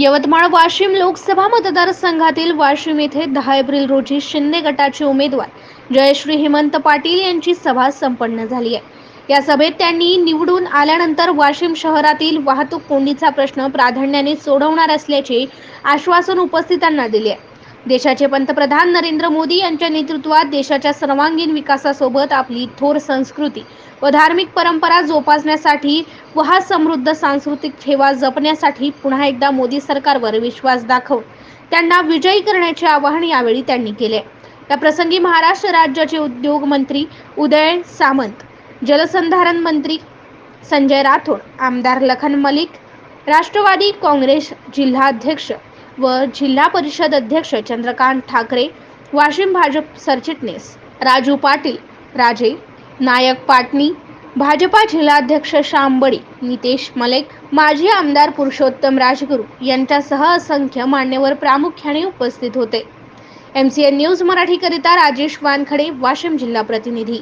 यवतमाळ वाशिम लोकसभा मतदारसंघातील वाशिम येथे दहा एप्रिल रोजी शिंदे गटाचे उमेदवार जयश्री हेमंत पाटील यांची सभा संपन्न झाली आहे. या सभेत त्यांनी निवडून आल्यानंतर वाशिम शहरातील वाहतूक कोंडीचा प्रश्न प्राधान्याने सोडवणार असल्याचे आश्वासन उपस्थितांना दिले आहे. देशाचे पंतप्रधान नरेंद्र मोदी यांच्या नेतृत्वात देशाच्या सर्वांगीण विकासासोबत आपली थोर संस्कृती व धार्मिक परंपरा जोपासण्यासाठी व हा समृद्ध सांस्कृतिक ठेवा जपण्यासाठी पुन्हा एकदा मोदी सरकारवर विश्वास दाखवून त्यांना विजयी करण्याचे आवाहन यावेळी त्यांनी केले. या प्रसंगी महाराष्ट्र राज्याचे उद्योग मंत्री उदय सामंत जलसंधारण मंत्री संजय राठोड आमदार लखन मलिक राष्ट्रवादी काँग्रेस जिल्हाध्यक्ष व जिल्हा परिषद अध्यक्ष चंद्रकांत ठाकरे वाशिम भाजप सरचिटणीस राजू पाटील राजे नायक पाटणी भाजपा जिल्हाध्यक्ष शांबळी नितेश मलेक माजी आमदार पुरुषोत्तम राजगुरू यांच्यासह असंख्य मान्यवर प्रामुख्याने उपस्थित होते. एम सी एन न्यूज मराठीकरिता राजेश वानखडे वाशिम जिल्हा प्रतिनिधी.